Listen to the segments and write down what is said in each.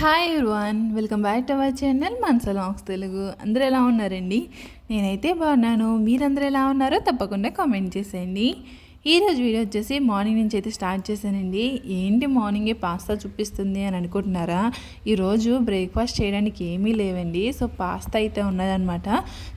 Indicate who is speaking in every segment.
Speaker 1: Hi one welcome back to our channel మన్సలాంగ్స్ Telugu అందరూ ఎలా ఉన్నారండి? నేనైతే బాగున్నాను. మీరందరూ ఎలా ఉన్నారో తప్పకుండా కామెంట్ చేసేయండి. ఈరోజు వీడియో వచ్చేసి మార్నింగ్ నుంచి అయితే స్టార్ట్ చేశానండి. ఏంటి మార్నింగే పాస్తా చూపిస్తుంది అని అనుకుంటున్నారా? ఈరోజు బ్రేక్ఫాస్ట్ చేయడానికి ఏమీ లేవండి. సో పాస్తా అయితే ఉన్నదనమాట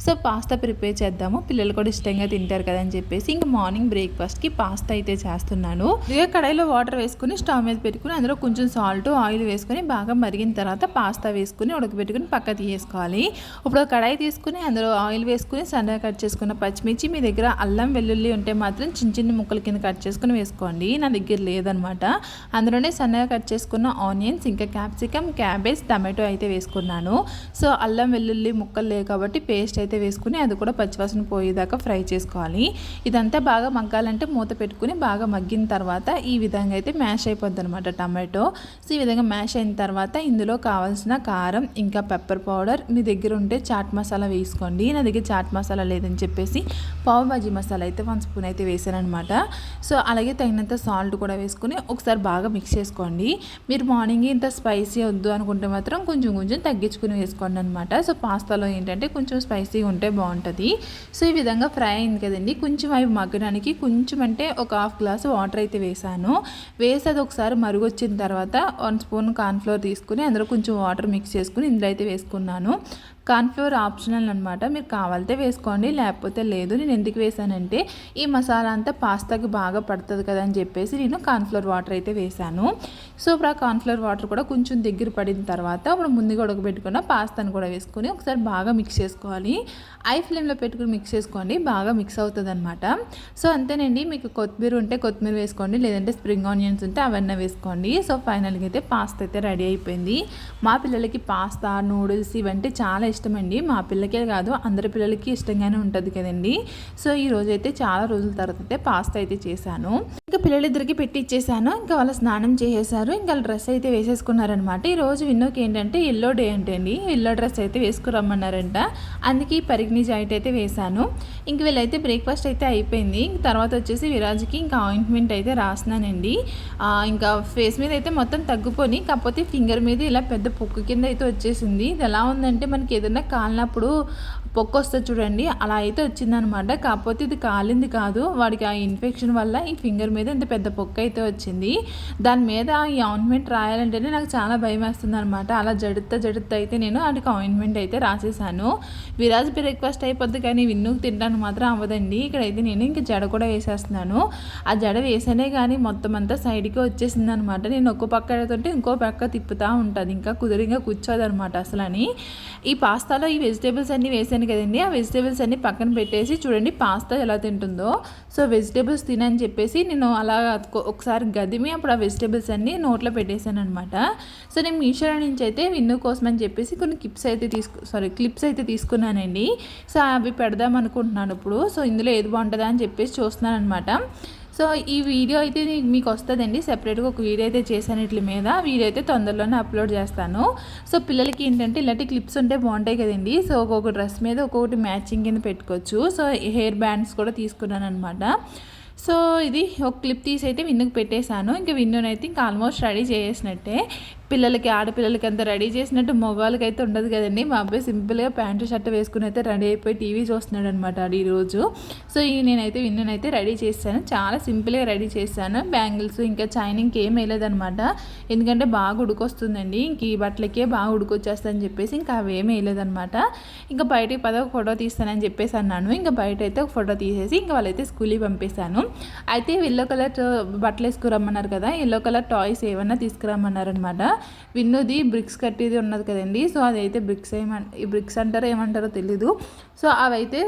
Speaker 1: సో పాస్తా ప్రిపేర్ చేద్దాము. పిల్లలు కూడా ఇష్టంగా తింటారు కదా అని చెప్పేసి ఇంకా మార్నింగ్ బ్రేక్ఫాస్ట్కి పాస్తా అయితే చేస్తున్నాను. ఇక కడాయిలో వాటర్ వేసుకుని స్టవ్ మీద పెట్టుకుని అందులో కొంచెం సాల్ట్ ఆయిల్ వేసుకొని బాగా మరిగిన తర్వాత పాస్తా వేసుకుని ఉడకబెట్టుకుని పక్క తీసేసుకోవాలి. ఇప్పుడు కడాయి తీసుకుని అందులో ఆయిల్ వేసుకుని సన్నగా కట్ చేసుకున్న పచ్చిమిర్చి మీ దగ్గర అల్లం వెల్లుల్లి ఉంటే మాత్రం చిన్న చిన్న ముక్కల కింద కట్ చేసుకుని వేసుకోండి. నా దగ్గర లేదనమాట అందులోనే సన్నగా కట్ చేసుకున్న ఆనియన్స్ ఇంకా క్యాప్సికమ్ క్యాబేజ్ టమాటో అయితే వేసుకున్నాను. సో అల్లం వెల్లుల్లి ముక్కలు లేవు కాబట్టి పేస్ట్ అయితే వేసుకుని అది కూడా పచ్చివాసన పోయేదాకా ఫ్రై చేసుకోవాలి. ఇదంతా బాగా మగ్గాలంటే మూత పెట్టుకుని బాగా మగ్గిన తర్వాత ఈ విధంగా అయితే మ్యాష్ అయిపోద్ది అనమాట టమాటో. సో ఈ విధంగా మ్యాష్ అయిన తర్వాత ఇందులో కావాల్సిన కారం ఇంకా పెప్పర్ పౌడర్ మీ దగ్గర ఉంటే చాట్ మసాలా వేసుకోండి. నా దగ్గర చాట్ మసాలా లేదని చెప్పేసి పావు బాజీ మసాలా అయితే వన్ స్పూన్ అయితే వేసాను అనమాట సో అలాగే తగినంత సాల్ట్ కూడా వేసుకుని ఒకసారి బాగా మిక్స్ చేసుకోండి. మీరు మార్నింగ్ ఇంత స్పైసీ వద్దు అనుకుంటే మాత్రం కొంచెం కొంచెం తగ్గించుకుని వేసుకోండి అనమాట సో పాస్తాలో ఏంటంటే కొంచెం స్పైసీ ఉంటే బాగుంటుంది. సో ఈ విధంగా ఫ్రై అయింది కదండి. కొంచెం అవి మగ్గడానికి కొంచెం అంటే ఒక హాఫ్ గ్లాస్ వాటర్ అయితే వేసాను. వేసి అది ఒకసారి మరుగు వచ్చిన తర్వాత వన్ స్పూన్ కార్న్ఫ్లోర్ తీసుకుని అందులో కొంచెం వాటర్ మిక్స్ చేసుకుని ఇందులో అయితే వేసుకున్నాను. కార్న్ఫ్లోర్ ఆప్షనల్ అనమాట మీరు కావాలితే వేసుకోండి లేకపోతే లేదు. నేను ఎందుకు వేసానంటే ఈ మసాలా అంతా పాస్తాకి బాగా పడుతుంది కదా అని చెప్పేసి నేను కార్న్ఫ్లోర్ వాటర్ అయితే వేసాను సో ఇప్పుడు ఆ కార్న్ఫ్లోర్ వాటర్ కూడా కొంచెం దగ్గర పడిన తర్వాత అప్పుడు ముందుగా ఉడకబెట్టుకున్న పాస్తాను కూడా వేసుకొని ఒకసారి బాగా మిక్స్ చేసుకోవాలి. ఐ ఫ్లేమ్లో పెట్టుకుని మిక్స్ చేసుకోండి బాగా మిక్స్ అవుతుంది అనమాట సో అంతేనండి. మీకు కొత్తిమీర ఉంటే కొత్తిమీర వేసుకోండి లేదంటే స్ప్రింగ్ ఆనియన్స్ ఉంటే అవన్నీ వేసుకోండి. సో ఫైనల్గా అయితే పాస్తా అయితే రెడీ అయిపోయింది. మా పిల్లలకి పాస్తా నూడిల్స్ ఇవంటే చాలా ఇష్టం అండి మా పిల్లకే కాదు అందరి పిల్లలకి ఇష్టంగానే ఉంటుంది కదండి. సో ఈ చాలా రోజుల తర్వాత అయితే పాస్తా అయితే చేశాను. ఇంకా పిల్లలిద్దరికి పెట్టి ఇచ్చేసాను ఇంకా వాళ్ళు స్నానం చేసేసారు. ఇంకా డ్రెస్ అయితే వేసేసుకున్నారనమాట ఈ రోజు విన్నోకి ఏంటంటే ఎల్లో డే అంటే అండి ఎల్లో డ్రెస్ అయితే వేసుకురమ్మన్నారంట. అందుకే పరిగ్ని జాయింట్ అయితే వేశాను ఇంక వీళ్ళైతే బ్రేక్ఫాస్ట్ అయితే అయిపోయింది. ఇంక తర్వాత వచ్చేసి విరాజ్కి ఇంకా ఆయింట్మెంట్ అయితే రాసినానండి ఇంకా ఫేస్ మీద అయితే మొత్తం తగ్గిపోయి కాకపోతే ఫింగర్ మీద ఇలా పెద్ద పొక్కు కింద అయితే వచ్చేసింది. ఇది ఎలా ఉందంటే మనకి ఏదైనా కాలినప్పుడు పొక్క వస్తుంది చూడండి అలా అయితే వచ్చిందనమాట. కాకపోతే ఇది కాలింది కాదు. వాడికి ఆ ఇన్ఫెక్షన్ వల్ల ఈ ఫింగర్ మీద ఇంత పెద్ద పొక్క అయితే వచ్చింది. దాని మీద ఈ ఆయింట్మెంట్ రాయాలంటేనే నాకు చాలా భయం వేస్తుంది అనమాట అలా జడుతా జడుతా అయితే నేను వాడికి ఆయింట్మెంట్ అయితే రాసేసాను. విరాజ్ బ్రేక్ఫాస్ట్ అయిపోద్ది కానీ విన్నుకు తినడానికి మాత్రం అవ్వదండి. ఇక్కడైతే నేను ఇంక జడ కూడా వేసేస్తున్నాను. ఆ జడ వేసానే కానీ మొత్తం అంతా సైడ్కి వచ్చేసింది అనమాట నేను ఒక్కో పక్క ఎడుతుంటే ఇంకో పక్క తిప్పుతూ ఉంటుంది. ఇంకా కుదిరిగా కూర్చోదనమాట అసలు అని ఈ పాస్తాలో ఈ వెజిటేబుల్స్ అన్నీ వేసాను కదండి ఆ వెజిటేబుల్స్ అన్నీ పక్కన పెట్టేసి చూడండి పాస్తా ఎలా తింటుందో. సో వెజిటేబుల్స్ తినని చెప్పేసి నేను అలా ఒకసారి గదిమి అప్పుడు ఆ వెజిటేబుల్స్ అన్నీ నోట్లో పెట్టేశాను అనమాట సో నేను మీషో నుంచి అయితే విన్ను కోసం అని చెప్పేసి కొన్ని క్లిప్స్ అయితే తీసుకు సారీ క్లిప్స్ అయితే తీసుకున్నానండి. సో అవి పెడదాం అనుకుంటున్నాను ఇప్పుడు. సో ఇందులో ఏది బాగుంటుందా అని చెప్పేసి చూస్తున్నాను అనమాట సో ఈ వీడియో అయితే మీకు వస్తుందండి. సెపరేట్గా ఒక వీడియో అయితే చేశాను వీటి మీద. వీడియో అయితే తొందరలోనే అప్లోడ్ చేస్తాను. సో పిల్లలకి ఏంటంటే ఇలాంటి క్లిప్స్ ఉంటే బాగుంటాయి కదండి. సో ఒక్కొక్క డ్రెస్ మీద ఒక్కొక్కటి మ్యాచింగ్ కింద పెట్టుకోవచ్చు. సో హెయిర్ బ్యాండ్స్ కూడా తీసుకున్నాను అనమాట సో ఇది ఒక క్లిప్ తీసి అయితే విన్నుకు పెట్టేశాను. ఇంకా విన్నునైతే ఇంకా ఆల్మోస్ట్ రెడీ చేసినట్టే. పిల్లలకి ఆడపిల్లలకి అంత రెడీ చేసినట్టు మగవాళ్ళకి అయితే ఉండదు కదండి. మా అబ్బాయి సింపుల్గా ప్యాంటు షర్ట్ వేసుకుని అయితే రెడీ అయిపోయి టీవీ చూస్తున్నాడు అనమాట ఈరోజు. సో ఈ నేనైతే విన్నునైతే రెడీ చేశాను. చాలా సింపుల్గా రెడీ చేశాను. బ్యాంగిల్స్ ఇంకా చైనింగ్కి ఏం వేయలేదనమాట ఎందుకంటే బాగా ఉడుకొస్తుందండి. ఇంక ఈ బట్టలకే బాగా ఉడుకొచ్చేస్తుందని చెప్పేసి ఇంకా అవి ఏమీ వేయలేదనమాట ఇంకా బయటికి పద ఒక ఫోటో తీస్తానని చెప్పేసి అన్నాను. ఇంకా బయట అయితే ఒక ఫోటో తీసేసి ఇంకా వాళ్ళైతే స్కూల్కి పంపేశాను. అయితే ఎల్లో కలర్ బట్టలు వేసుకురమ్మన్నారు కదా. ఎల్లో కలర్ టాయ్స్ ఏమన్నా తీసుకురమ్మన్నారనమాట విన్నుది బ్రిక్స్ కట్టేది ఉన్నది కదండి. సో అదైతే బ్రిక్స్ ఏమంట ఈ బ్రిక్స్ అంటారో ఏమంటారో తెలీదు. సో అవైతే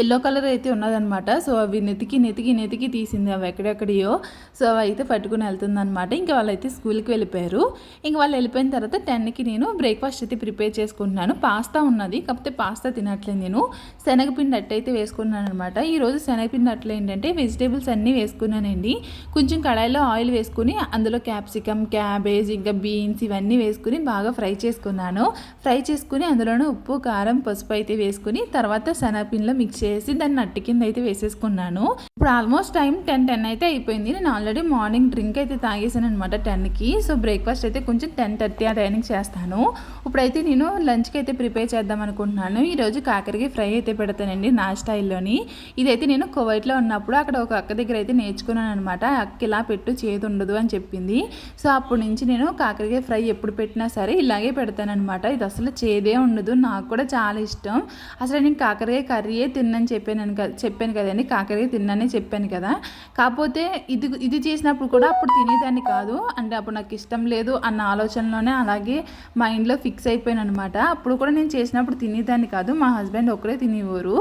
Speaker 1: ఎల్లో కలర్ అయితే ఉన్నదనమాట సో అవి నెతికి నెతికి నెతికి తీసింది అవి ఎక్కడెక్కడియో. సో అవి అయితే పట్టుకుని వెళ్తుందనమాట ఇంకా వాళ్ళైతే స్కూల్కి వెళ్ళిపోయారు. ఇంక వాళ్ళు వెళ్ళిపోయిన తర్వాత టెన్కి నేను బ్రేక్ఫాస్ట్ అయితే ప్రిపేర్ చేసుకుంటున్నాను. పాస్తా ఉన్నది. కాకపోతే పాస్తా తినట్లేదు నేను. శనగపిండి అట్టు అయితే వేసుకున్నాను అనమాట ఈరోజు శనగపిండి అట్లు ఏంటంటే వెజిటేబుల్స్ అన్నీ వేసుకున్నానండి. కొంచెం కడాయిలో ఆయిల్ వేసుకుని అందులో క్యాప్సికమ్ క్యాబేజ్ ఇంకా బీన్స్ ఇవన్నీ వేసుకుని బాగా ఫ్రై చేసుకున్నాను. ఫ్రై చేసుకుని అందులోనే ఉప్పు కారం పసుపు అయితే వేసుకుని తర్వాత శనగపిండిలో మిక్స్ చేసి దాన్ని నట్టి కింద అయితే వేసేసుకున్నాను. ఇప్పుడు ఆల్మోస్ట్ టైం టెన్ టెన్ అయితే అయిపోయింది. నేను ఆల్రెడీ మార్నింగ్ డ్రింక్ అయితే తాగేసాను అనమాట టెన్కి. సో బ్రేక్ఫాస్ట్ అయితే కొంచెం టెన్ థర్టీ ఆ టైంకి చేస్తాను. ఇప్పుడైతే నేను లంచ్కి అయితే ప్రిపేర్ చేద్దాం అనుకుంటున్నాను. ఈరోజు కాకరకాయ ఫ్రై అయితే పెడతానండి నా స్టైల్లోని. ఇదైతే నేను కువైట్లో ఉన్నప్పుడు అక్కడ ఒక అక్క దగ్గర అయితే నేర్చుకున్నాను అనమాట అక్క ఇలా పెట్టు చేదు ఉండదు అని చెప్పింది. సో అప్పటి నుంచి నేను కాకరకాయ ఫ్రై ఎప్పుడు పెట్టినా సరే ఇలాగే పెడతానమాట ఇది అసలు చేదే ఉండదు నాకు కూడా చాలా ఇష్టం. అసలు నేను కాకరకాయ కర్రీయే తిన్నని చెప్పాను కదా చెప్పాను కదండి కాకరకాయ తిన్నానే చెప్పాను కదా. కాకపోతే ఇది ఇది చేసినప్పుడు కూడా అప్పుడు తినేదాన్ని కాదు. అంటే అప్పుడు నాకు ఇష్టం లేదు అన్న ఆలోచనలోనే అలాగే మైండ్లో ఫిక్స్ అయిపోయాను అనమాట అప్పుడు కూడా నేను చేసినప్పుడు తినేదాన్ని కాదు. మా హస్బెండ్ ఒకరే తినేవారు.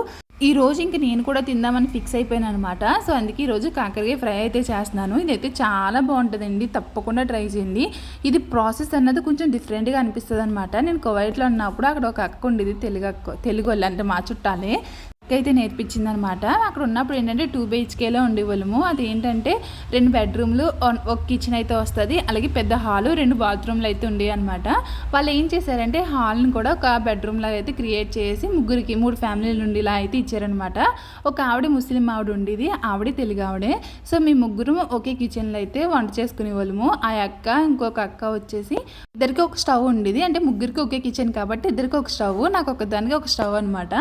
Speaker 1: ఈ రోజు ఇంక నేను కూడా తిందామని ఫిక్స్ అయిపోయాను అనమాట సో అందుకే ఈరోజు కాకరకాయ ఫ్రై అయితే చేస్తున్నాను. ఇదైతే చాలా బాగుంటుందండి. తప్పకుండా ట్రై చేయండి. ఇది ప్రాసెస్ అన్నది కొంచెం డిఫరెంట్గా అనిపిస్తుంది అనమాట నేను కువైట్లో ఉన్నప్పుడు అక్కడ ఒక అక్క ఉండేది తెలుగు అక్క తెలుగు వాళ్ళు అంటే మా చుట్టాలే. అక్క అయితే నేర్పించింది అనమాట అక్కడ ఉన్నప్పుడు ఏంటంటే టూ బిహెచ్కేలో ఉండేవాళ్ళము. అది ఏంటంటే రెండు బెడ్రూమ్లు ఒక కిచెన్ అయితే వస్తుంది. అలాగే పెద్ద హాలు రెండు బాత్రూమ్లు అయితే ఉండేవి అనమాట వాళ్ళు ఏం చేశారంటే హాల్ని కూడా ఒక బెడ్రూమ్ లాగా అయితే క్రియేట్ చేసి ముగ్గురికి మూడు ఫ్యామిలీలు ఉండేలా అయితే ఇచ్చారనమాట ఒక ఆవిడ ముస్లిం ఆవిడ ఉండేది. ఆవిడ తెలుగు ఆవిడే. సో మీ ముగ్గురు ఒకే కిచెన్లో అయితే వంట చేసుకునే వాళ్ళము ఆ అక్క ఇంకొక అక్క వచ్చేసి ఇద్దరికి ఒక స్టవ్ ఉండేది. అంటే ముగ్గురికి ఒకే కిచెన్ కాబట్టి ఇద్దరికి ఒక స్టవ్ నాకు ఒక దానికి ఒక స్టవ్ అనమాట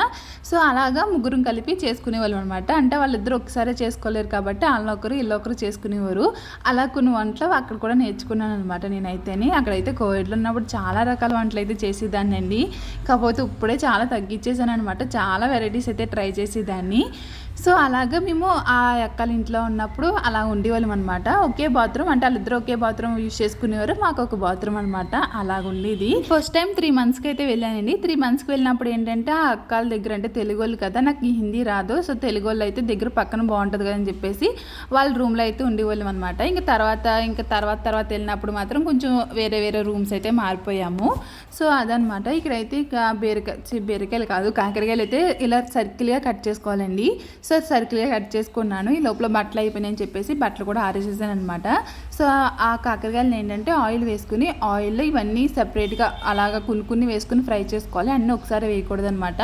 Speaker 1: సో అలాగా ముగ్గురం కలిపి చేసుకునేవాళ్ళం అనమాట అంటే వాళ్ళిద్దరు ఒకసారి చేసుకోలేరు కాబట్టి వాళ్ళ ఒకరు ఇల్లు ఒకరు చేసుకునేవారు. అలా కొన్ని వంటలు అక్కడ కూడా నేర్చుకున్నాను అనమాట నేనైతేనే. అక్కడైతే కోవిడ్లో ఉన్నప్పుడు చాలా రకాల వంటలు అయితే చేసేదాన్ని అండి కాకపోతే ఇప్పుడే చాలా తగ్గించేసాను అనమాట చాలా వెరైటీస్ అయితే ట్రై చేసేదాన్ని. సో అలాగా మేము ఆ అక్కల ఇంట్లో ఉన్నప్పుడు అలా ఉండేవాళ్ళం అనమాట ఒకే బాత్రూమ్ అంటే వాళ్ళిద్దరు ఒకే బాత్రూమ్ యూజ్ చేసుకునేవారు మాకు ఒక బాత్రూమ్ అనమాట అలాగ ఉండేది. ఫస్ట్ టైం త్రీ మంత్స్కి అయితే వెళ్ళానండి. త్రీ మంత్స్కి వెళ్ళినప్పుడు ఏంటంటే ఆ అక్కల దగ్గర అంటే తెలుగు వాళ్ళు కదా నాకు హిందీ రాదు. సో తెలుగు వాళ్ళు అయితే దగ్గర పక్కన బాగుంటుంది కదా అని చెప్పేసి వాళ్ళ రూమ్లో అయితే ఉండేవాళ్ళం అనమాట ఇంకా తర్వాత ఇంకా తర్వాత తర్వాత వెళ్ళినప్పుడు మాత్రం కొంచెం వేరే వేరే రూమ్స్ అయితే మారిపోయాము. సో అదనమాట ఇక్కడైతే ఇక బీరకాయ బీరకాయలు కాదు కాకరకాయలు అయితే ఇలా సర్కిల్గా కట్ చేసుకోవాలండి. సో సర్కిల్గా కట్ చేసుకున్నాను. ఈ లోపల బట్టలు అయిపోయినాయని చెప్పేసి బట్టలు కూడా ఆరేసేసాను అనమాట సో ఆ కాకరకాయలు ఏంటంటే ఆయిల్ వేసుకుని ఆయిల్లో ఇవన్నీ సపరేట్గా అలాగా కులుకుని వేసుకుని ఫ్రై చేసుకోవాలి. అన్నీ ఒకసారి వేయకూడదు అనమాట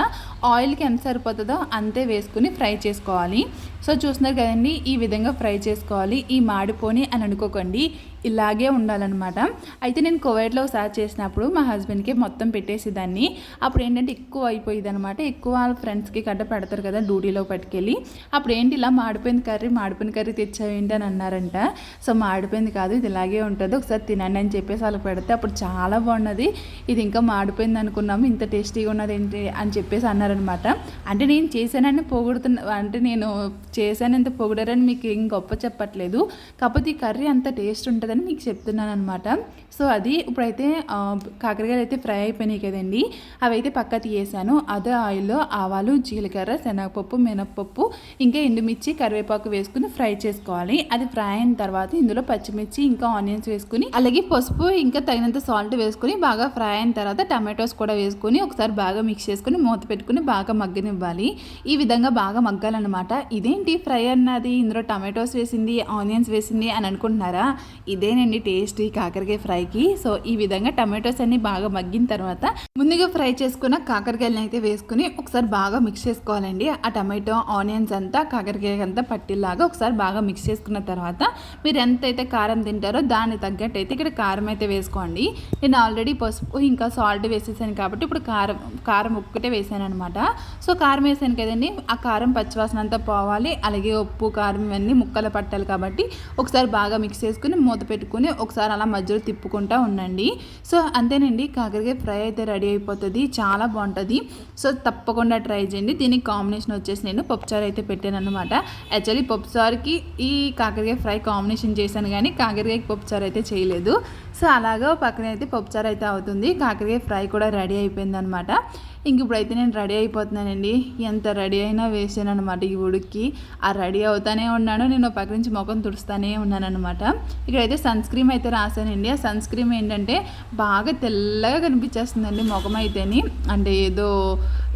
Speaker 1: ఆయిల్కి ఎంత సరిపోతుందో అంతే వేసుకుని ఫ్రై చేసుకోవాలి. సో చూస్తున్నారు కదండి ఈ విధంగా ఫ్రై చేసుకోవాలి. ఈ మాడిపోని అని అనుకోకండి. ఇలాగే ఉండాలన్నమాట. అయితే నేను కోవిడ్లో ఒకసారి చేసినప్పుడు మా హస్బెండ్కి మొత్తం పెట్టేసి దాన్ని అప్పుడు ఏంటంటే ఎక్కువ అయిపోయింది అనమాట ఎక్కువ వాళ్ళ ఫ్రెండ్స్కి గడ్డ పెడతారు కదా డ్యూటీలో పట్టుకెళ్ళి. అప్పుడు ఏంటి ఇలా మాడిపోయింది కర్రీ మాడిపోయిన కర్రీ తెచ్చావేంటి అని అన్నారంట. సో మాడిపోయింది కాదు ఇది ఇలాగే ఉంటుంది. ఒకసారి తినండి అని చెప్పేసి వాళ్ళకి పెడితే అప్పుడు చాలా బాగున్నది. ఇది ఇంకా మాడిపోయింది అనుకున్నాము. ఇంత టేస్టీగా ఉన్నది ఏంటి అని చెప్పేసి అన్నారనమాట అంటే నేను చేశానని పోగొడుతున్నా అంటే నేను చేశానంత పొగిడారని మీకు ఏం గొప్ప చెప్పట్లేదు. కాకపోతే ఈ కర్రీ అంత టేస్ట్ ఉంటుందని మీకు చెప్తున్నాను అనమాట సో అది ఇప్పుడైతే కాకరకాయలు అయితే ఫ్రై అయిపోయినాయి కదండి. అవి అయితే పక్క తీయేసాను అదే ఆయిల్లో ఆవాలు జీలకర్ర శనగపప్పు మినప్పప్పు ఇంకా ఎండుమిర్చి కరివేపాకు వేసుకుని ఫ్రై చేసుకోవాలి. అది ఫ్రై అయిన తర్వాత ఇందులో పచ్చిమిర్చి ఇంకా ఆనియన్స్ వేసుకుని అలాగే పసుపు ఇంకా తగినంత సాల్ట్ వేసుకుని బాగా ఫ్రై అయిన తర్వాత టమాటోస్ కూడా వేసుకుని ఒకసారి బాగా మిక్స్ చేసుకుని మూత పెట్టుకుని బాగా మగ్గనివ్వాలి. ఈ విధంగా బాగా మగ్గాలన్నమాట. ఇదేంటి ఫ్రై అన్నది? ఇందులో టమాటోస్ వేసింది ఆనియన్స్ వేసింది అని అనుకుంటున్నారా? ఇదేనండి టేస్ట్ ఈ కాకరకాయ ఫ్రైకి. సో ఈ విధంగా టమాటోస్ అన్ని బాగా మగ్గిన తర్వాత ముందుగా ఫ్రై చేసుకున్న కాకరకాయలను అయితే వేసుకుని ఒకసారి బాగా మిక్స్ చేసుకోవాలండి. ఆ టమాటో ఆనియన్స్ అంతా కాకరకాయ అంతా పట్టిలాగా ఒకసారి బాగా మిక్స్ చేసుకున్న తర్వాత మీరు ఎంతైతే కారం తింటారో దానికి తగ్గట్టు అయితే ఇక్కడ కారం అయితే వేసుకోండి. నేను ఆల్రెడీ పసుపు ఇంకా సాల్ట్ వేసేసాను కాబట్టి ఇప్పుడు కారం కారం ఒక్కటే వేసాను అనమాట సో కారం వేసాను కదండి. ఆ కారం పచ్చివాసన అంతా పోవాలి. అలాగే ఉప్పు కారం ఇవన్నీ ముక్కలు పట్టాలి కాబట్టి ఒకసారి బాగా మిక్స్ చేసుకుని మూత పెట్టుకుని ఒకసారి అలా మధ్యలో తిప్పుకుంటా ఉండండి. సో అంతేనండి. కాకరకాయ ఫ్రై అయితే రెడీ అయిపోతుంది. చాలా బాగుంటుంది. సో తప్పకుండా ట్రై చేయండి. దీనికి కాంబినేషన్ వచ్చేసి నేను పప్పుచారు అయితే పెట్టాను అనమాట యాక్చువల్లీ పప్పుచారుకి ఈ కాకరకాయ ఫ్రై కాంబినేషన్ చేశాను కానీ కాకరకాయకి పప్పుచారు అయితే చేయలేదు. సో అలాగా పక్కన అయితే పప్పుచారు అయితే అవుతుంది. కాకరకాయ ఫ్రై కూడా రెడీ అయిపోయింది అనమాట ఇంక ఇప్పుడైతే నేను రెడీ అయిపోతున్నానండి. ఎంత రెడీ అయినా వేసాను అనమాట ఈ ఉడికి. ఆ రెడీ అవుతానే ఉన్నాను. నేను పక్క నుంచి ముఖం తుడుస్తానే ఉన్నాను అనమాట ఇక్కడైతే సన్ స్క్రీమ్ అయితే రాశానండి. ఆ సన్ స్క్రీమ్ ఏంటంటే బాగా తెల్లగా కనిపించేస్తుందండి ముఖం అయితేని. అంటే ఏదో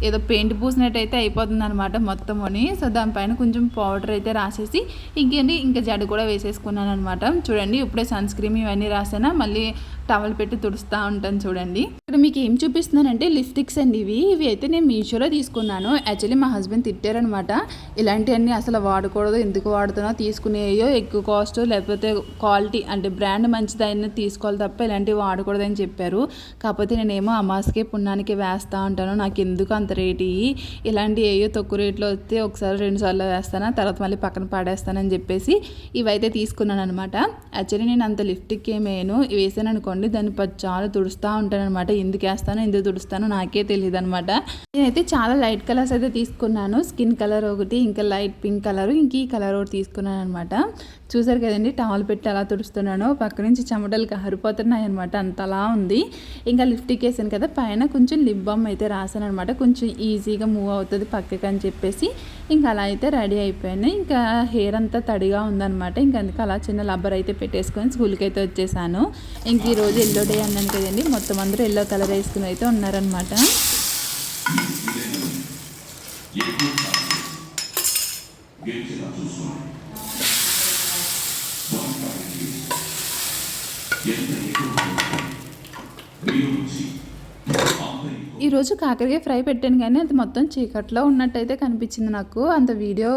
Speaker 1: ఏదో పెయింట్ పూసినట్టయితే అయిపోతుంది అనమాట మొత్తముని. సో దానిపైన కొంచెం పౌడర్ అయితే రాసేసి ఇంకేంటి ఇంకా జడ కూడా వేసేసుకున్నాను అనమాట చూడండి ఇప్పుడే సన్ స్క్రీమ్ ఇవన్నీ రాసానా మళ్ళీ ಅಲ್ಲಿ
Speaker 2: టవల్ పెట్టి తుడుస్తూ ఉంటాను చూడండి.
Speaker 1: ఇక్కడ మీకు ఏం చూపిస్తున్నానంటే లిప్స్టిక్స్ అండి ఇవి. ఇవి అయితే నేను మీషోలో తీసుకున్నాను. యాక్చువల్లీ మా హస్బెండ్ తిట్టారనమాట. ఇలాంటివన్నీ అసలు వాడకూడదు. ఎందుకు వాడుతున్నా తీసుకునేయో ఎక్కువ కాస్ట్ లేకపోతే క్వాలిటీ అంటే బ్రాండ్ మంచిదైనా తీసుకోవాలి తప్ప ఇలాంటివి వాడకూడదు అని చెప్పారు. కాకపోతే నేనేమో అమాస్కే పుణ్యానికి వేస్తూ ఉంటాను. నాకు ఎందుకు అంత రేటు ఇలాంటి ఏయో తక్కువ రేట్లో వస్తే ఒకసారి రెండు సార్లు వేస్తాను తర్వాత మళ్ళీ పక్కన పాడేస్తానని చెప్పేసి ఇవైతే తీసుకున్నాను అనమాట యాక్చువల్లీ నేను అంత లిఫ్ట్కి ఏమేను వేసాను అనుకోండి దాన్ని చాలా తుడుస్తూ ఉంటాను అనమాట ఎందుకు వేస్తానో ఎందుకు తుడుస్తానో నాకే తెలియదు అనమాట నేనైతే చాలా లైట్ కలర్స్ అయితే తీసుకున్నాను. స్కిన్ కలర్ ఒకటి ఇంకా లైట్ పింక్ కలర్ ఇంక ఈ కలర్ ఒకటి తీసుకున్నాను అనమాట చూసారు కదండి టవల్ పెట్టి అలా తుడుస్తున్నాను. పక్క నుంచి చెమటలు కారిపోతున్నాయి అనమాట అంతలా ఉంది. ఇంకా లిఫ్ట్కి వేసాను కదా పైన కొంచెం లిప్ బామ్ అయితే రాసాను అనమాట కొంచెం ఈజీగా మూవ్ అవుతుంది పక్కకి అని చెప్పేసి. ఇంకా అలా అయితే రెడీ అయిపోయాను. ఇంకా హెయిర్ అంతా తడిగా ఉందన్నమాట. ఇంకా అందుకే అలా చిన్న లబ్బర్ అయితే పెట్టేసుకొని స్కూల్కి అయితే వచ్చేసాను. ఇంక ఈరోజు ఎల్లో డే అన్నాను కదండి. మొత్తం అందరూ ఎల్లో కలర్ వేసుకుని అయితే ఉన్నారనమాట ఈరోజు కాకరకాయ ఫ్రై పెట్టాను కానీ అది మొత్తం చీకట్లో ఉన్నట్టయితే కనిపించింది నాకు. అంత వీడియో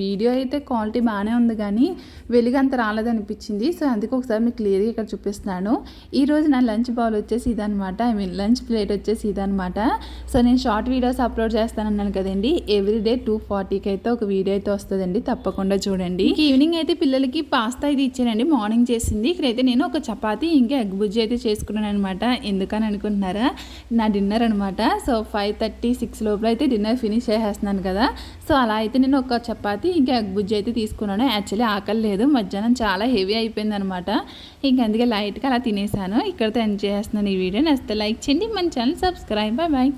Speaker 1: వీడియో అయితే క్వాలిటీ బాగానే ఉంది కానీ వెలుగు అంత రాలేదనిపించింది సో అందుకే ఒకసారి మీకు క్లియర్గా ఇక్కడ చూపిస్తున్నాను. ఈరోజు నా లంచ్ బౌల్ వచ్చేసి ఇదనమాట ఐ మీన్ లంచ్ ప్లేట్ వచ్చేసి ఇదనమాట సో నేను షార్ట్ వీడియోస్ అప్లోడ్ చేస్తానన్నాను కదండి. ఎవ్రీ డే టూ ఫార్టీకి అయితే ఒక వీడియో అయితే వస్తుందండి. తప్పకుండా చూడండి. ఈవినింగ్ అయితే పిల్లలకి పాస్తా ఇది ఇచ్చానండి. మార్నింగ్ చేసింది. ఇక్కడైతే నేను ఒక చపాతీ ఇంకా ఎగ్ బుజ్జి అయితే చేసుకున్నాను అనమాట ఎందుకని అనుకుంటున్నారా? నా డిన్నర్ అనమాట అనమాట సో ఫైవ్ థర్టీ సిక్స్ లోపల అయితే డిన్నర్ ఫినిష్ చేసేస్తున్నాను కదా. సో అలా అయితే నేను ఒక చపాతి ఇంకా ఎగ్ బుజ్జి అయితే తీసుకున్నాను. యాక్చువల్లీ ఆకలి లేదు. మధ్యాహ్నం చాలా హెవీ అయిపోయింది అనమాట ఇంకా అందుకే లైట్గా అలా తినేసాను. ఇక్కడితో ఎంజాయ్ చేస్తున్నాను ఈ వీడియో. నచ్చితే లైక్ చేయండి. మన ఛానల్ సబ్స్క్రైబ్ బాయ్ బాయ్